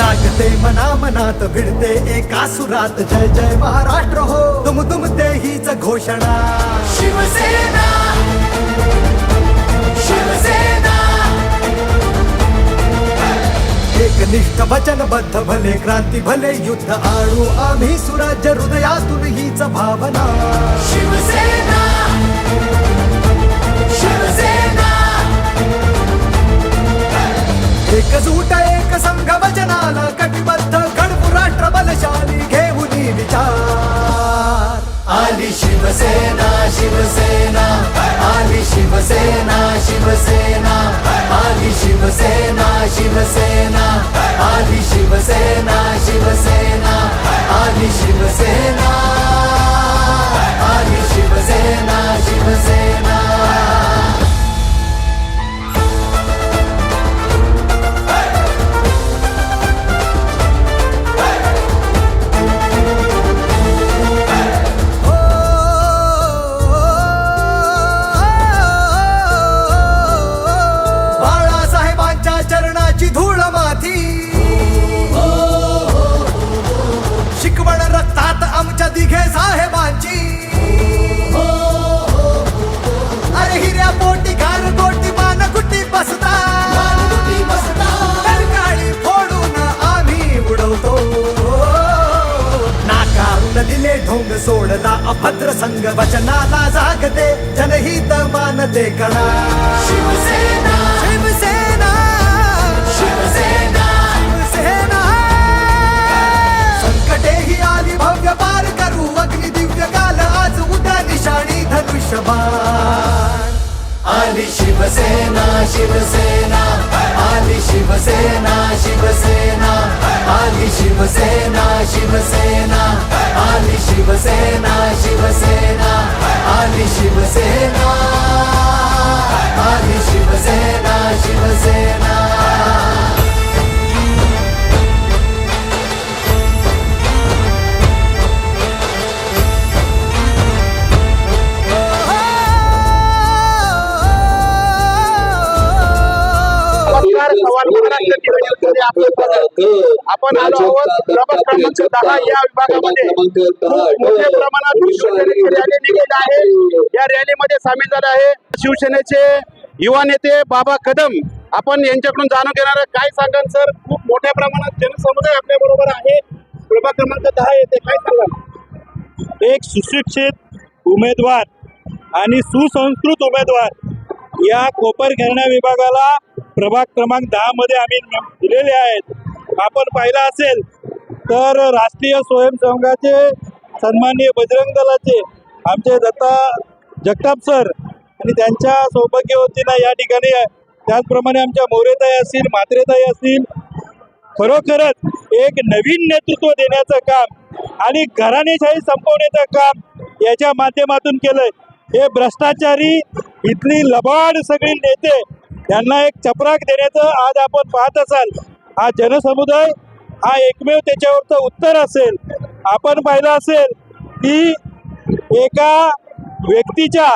जागते मना मनात भिडते एका सुरात. जय जय महाराष्ट्र हो. तुम तुम ते हीच घोषणा. शिवसेना. शिवसेना. एकनिष्ठ वचनबद्ध भले क्रांती भले युद्ध. आणू आम्ही सुराज्य हृदयातून हीच भावना. शिवसेना. शिवसेना. एकजूट एक संघ शिवसेना शिवसेना आधी शिवसेना शिवसेना आधी शिवसेना. साहेबांची. अरे हिऱ्या पोटी गार गोटी मान गुटी बसता. काळी फोडून आम्ही उडवतो. नाकारून दिले ढोंग सोडला अभद्र संघ वचनाला जागते जनहित मानते कणा शिवसेना शिवसेना शिवसेना आली शिवसेना शिवसेना आली शिवसेना शिवसेना आली शिवसेना. आपण आलो आहोत प्रभाग क्रमांक दहा या विभागामध्ये. मोठ्या प्रमाणात शिवसेनेची रॅली निघत आहे. या रॅलीमध्ये सामील झाले आहे शिवसेनेचे युवा नेते बाबा कदम. आपण यांच्याकडून जाणून घेणार काय सांगाल सर? खूप मोठ्या प्रमाणात जनसमुदाय आपल्या बरोबर आहे. प्रभाग क्रमांक दहा येते. काय सांगाल? एक सुशिक्षित उमेदवार आणि सुसंस्कृत उमेदवार या कोपर घराण्या विभागाला प्रभाग क्रमांक दहा मध्ये आम्ही दिलेले आहेत. आपण पाहिलं असेल तर राष्ट्रीय स्वयंसेवकाचे सन्माननीय बजरंग दलाचे आमचे दत्ता जगताप सर आणि त्यांच्या सौभाग्यवतीनं या ठिकाणी त्याचप्रमाणे आमच्या मोरेताई असतील मात्रेताई असतील खरोखरच एक नवीन नेतृत्व देण्याचं काम आणि घराणेशाही संपवण्याचं काम याच्या माध्यमातून केलंय. हे भ्रष्टाचारी इथली लबाड सगळी नेते त्यांना एक चपराक देण्याचं आज आपण पाहत असाल. हा जनसमुदाय हा एकमेव त्याच्यावरचं उत्तर असेल आपण पाहिलं असेल की एका व्यक्तीच्या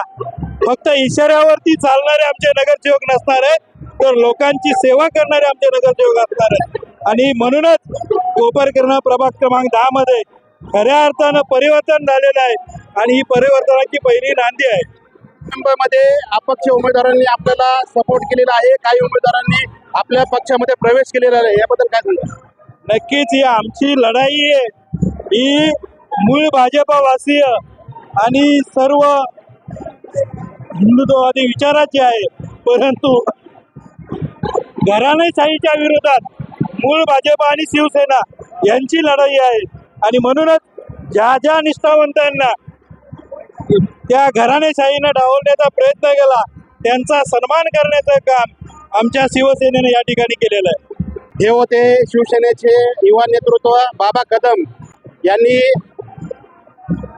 फक्त इशाऱ्यावरती चालणारे आमचे नगरसेवक नसणार आहेत तर लोकांची सेवा करणारे आमचे नगरसेवक असणार आहेत. आणि म्हणूनच कोपरकर्ण प्रभाग क्रमांक दहा मध्ये खऱ्या अर्थानं परिवर्तन झालेलं आहे. आणि ही परिवर्तनाची पहिली नांदी आहे. मध्ये अपक्ष उमेदवारांनी आपल्याला सपोर्ट केलेला आहे. काही उमेदवारांनी आपल्या पक्षामध्ये प्रवेश केलेला आहे याबद्दल काय सांगा नक्कीच ही आमची लढाई आहे. ही मूळ भाजपवासीय आणि सर्व हिंदुत्ववादी विचाराची आहे. परंतु घराणेशाहीच्या विरोधात मूळ भाजप आणि शिवसेना यांची लढाई आहे. आणि म्हणूनच ज्या ज्या निष्ठावंतांना त्या घराणेशाहीनं डावलण्याचा प्रयत्न केला. त्यांचा सन्मान करण्याचं काम आमच्या शिवसेनेने या ठिकाणी केलेलं आहे. हे होते शिवसेनेचे युवा नेतृत्व बाबा कदम यांनी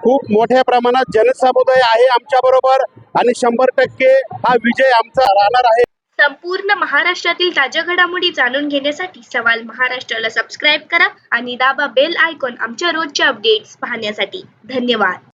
खूप मोठ्या प्रमाणात जनसमुदाय आहे आमच्या बरोबर आणि शंभर टक्के हा विजय आमचा राहणार आहे. संपूर्ण महाराष्ट्रातील ताज्या घडामोडी जाणून घेण्यासाठी सवाल महाराष्ट्राला सबस्क्राईब करा आणि दाबा बेल आयकॉन आमच्या रोजच्या अपडेट्स पाहण्यासाठी. धन्यवाद.